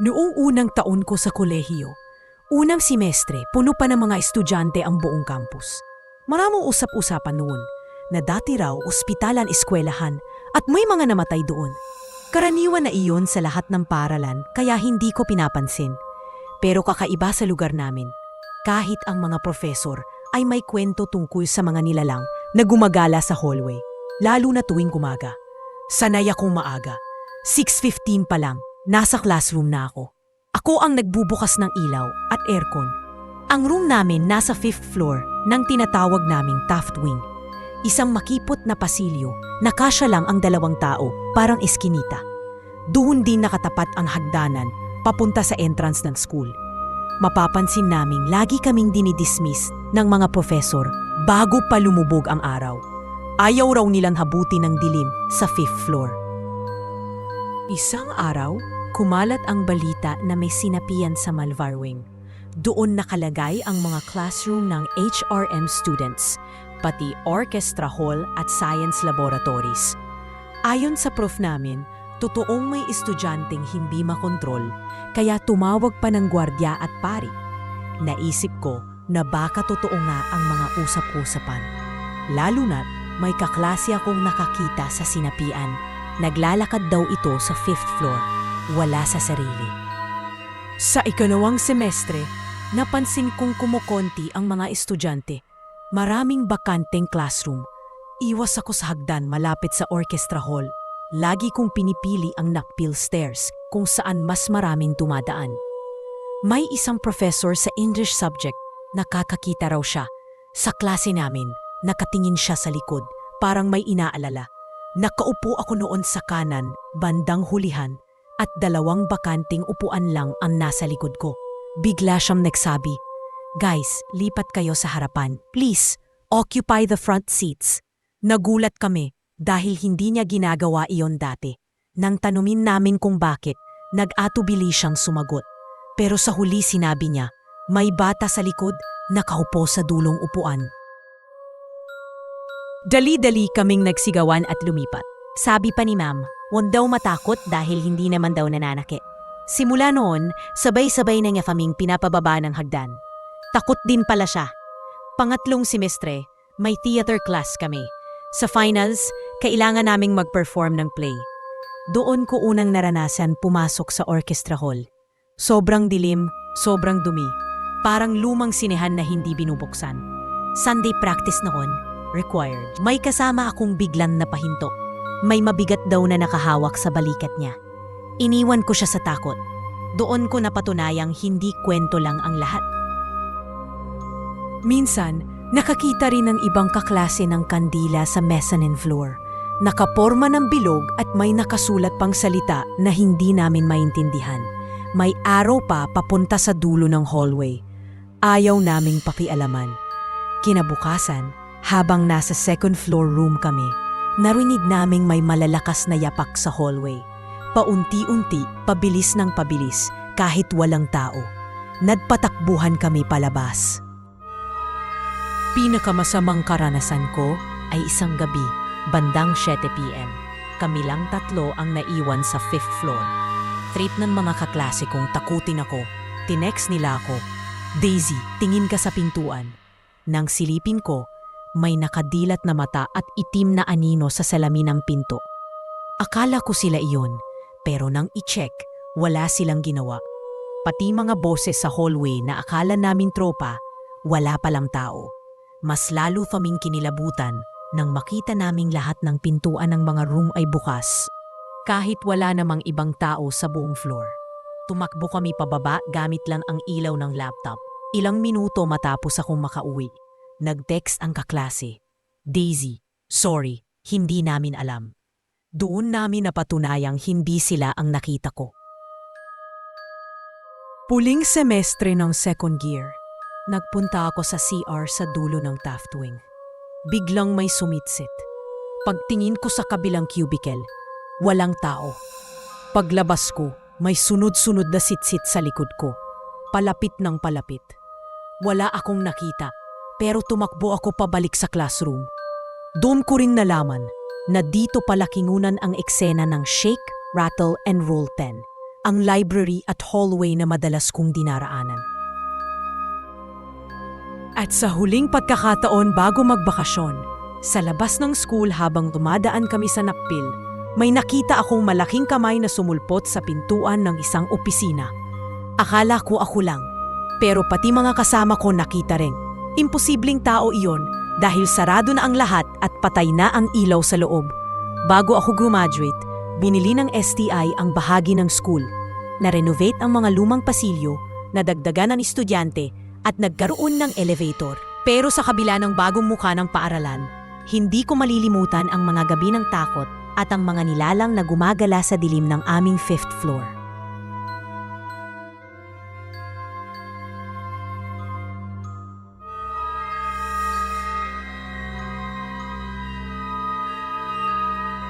Noong unang taon ko sa kolehiyo, unang semestre, puno pa ng mga estudyante ang buong campus. Maraming usap-usapan noon na dati raw ospitalan eskwelahan at may mga namatay doon. Karaniwan na iyon sa lahat ng paralan kaya hindi ko pinapansin. Pero kakaiba sa lugar namin. Kahit ang mga profesor ay may kwento tungkol sa mga nilalang na gumagala sa hallway, lalo na tuwing kumaga. Sanay akong maaga. 6.15 pa lang, nasa classroom na ako. Ako ang nagbubukas ng ilaw at aircon. Ang room namin nasa fifth floor ng tinatawag naming Taft Wing. Isang makipot na pasilyo na kasya lang ang dalawang tao, parang eskinita. Doon din nakatapat ang hagdanan papunta sa entrance ng school. Mapapansin naming lagi kaming dinidismiss ng mga profesor bago pa lumubog ang araw. Ayaw raw nilang habuti ng dilim sa fifth floor. Isang araw, kumalat ang balita na may sinapian sa Malvarwing. Doon nakalagay ang mga classroom ng HRM students, pati orchestra hall at science laboratories. Ayon sa prof namin, totoong may estudyanteng hindi makontrol, kaya tumawag pa ng gwardya at pari. Naisip ko na baka totoo nga ang mga usap-usapan. Lalo na't may kaklase akong nakakita sa sinapian. Naglalakad daw ito sa fifth floor, wala sa sarili. Sa ikalawang semestre, napansin kong kumukonti ang mga estudyante. Maraming bakanteng classroom. Iwas ako sa hagdan malapit sa orchestra hall. Lagi kong pinipili ang nakpil stairs kung saan mas maraming tumadaan. May isang professor sa English subject, nakakakita raw siya. Sa klase namin, nakatingin siya sa likod, parang may inaalala. Nakaupo ako noon sa kanan, bandang hulihan, at dalawang bakanting upuan lang ang nasa likod ko. Bigla siyang nagsabi, Guys, lipat kayo sa harapan. Please, occupy the front seats. Nagulat kami dahil hindi niya ginagawa iyon dati. Nang tanumin namin kung bakit, nag-atubili siyang sumagot. Pero sa huli sinabi niya, may bata sa likod, nakaupo sa dulong upuan. Dali-dali kaming nagsigawan at lumipat. Sabi pa ni ma'am, huwag daw matakot dahil hindi naman daw nananaki. Simula noon, sabay-sabay na niya kaming pinapababa ng hagdan. Takot din pala siya. Pangatlong semestre, may theater class kami. Sa finals, kailangan naming mag-perform ng play. Doon ko unang naranasan pumasok sa orchestra hall. Sobrang dilim, sobrang dumi. Parang lumang sinehan na hindi binubuksan. Sunday practice noon, required. May kasama akong biglang napahinto. May mabigat daw na nakahawak sa balikat niya. Iniwan ko siya sa takot. Doon ko napatunayang hindi kwento lang ang lahat. Minsan, nakakita rin ng ibang kaklase ng kandila sa mezzanine floor. Nakaporma ng bilog at may nakasulat pang salita na hindi namin maintindihan. May araw pa papunta sa dulo ng hallway. Ayaw naming pakialaman. Kinabukasan, habang nasa second floor room kami, narinig naming may malalakas na yapak sa hallway. Paunti-unti, pabilis ng pabilis, kahit walang tao. Nagpatakbuhan kami palabas. Pinakamasamang karanasan ko ay isang gabi, bandang 7pm. Kami lang tatlo ang naiwan sa fifth floor. Trip ng mga kaklase kong takutin ako. Tinext nila ako, Daisy, tingin ka sa pintuan. Nang silipin ko, may nakadilat na mata at itim na anino sa salamin ng pinto. Akala ko sila iyon, pero nang i-check, wala silang ginawa. Pati mga boses sa hallway na akala namin tropa, wala palang tao. Mas lalo kaming kinilabutan nang makita naming lahat ng pintuan ng mga room ay bukas. Kahit wala namang ibang tao sa buong floor. Tumakbo kami pababa gamit lang ang ilaw ng laptop. Ilang minuto matapos akong makauwi. Nag-text ang kaklase. Daisy, sorry, hindi namin alam. Doon namin napatunayang hindi sila ang nakita ko. Puling semestre ng second year, nagpunta ako sa CR sa dulo ng Taft Wing. Biglang may sumitsit. Pagtingin ko sa kabilang cubicle, walang tao. Paglabas ko, may sunod-sunod na sitsit sa likod ko. Palapit ng palapit. Wala akong nakita, pero tumakbo ako pabalik sa classroom. Doon ko rin nalaman na dito pala kingunan ang eksena ng Shake, Rattle, and Roll 10. ang library at hallway na madalas kong dinaraanan. At sa huling pagkakataon bago magbakasyon, sa labas ng school habang dumadaan kami sa napil, may nakita akong malaking kamay na sumulpot sa pintuan ng isang opisina. Akala ko ako lang, pero pati mga kasama ko nakita rin. Imposibleng tao iyon dahil sarado na ang lahat at patay na ang ilaw sa loob. Bago ako graduate, binili ng STI ang bahagi ng school. Na-renovate ang mga lumang pasilyo, nadagdagan ng estudyante at nagkaroon ng elevator. Pero sa kabila ng bagong mukha ng paaralan, hindi ko malilimutan ang mga gabi ng takot at ang mga nilalang na gumagala sa dilim ng aming fifth floor.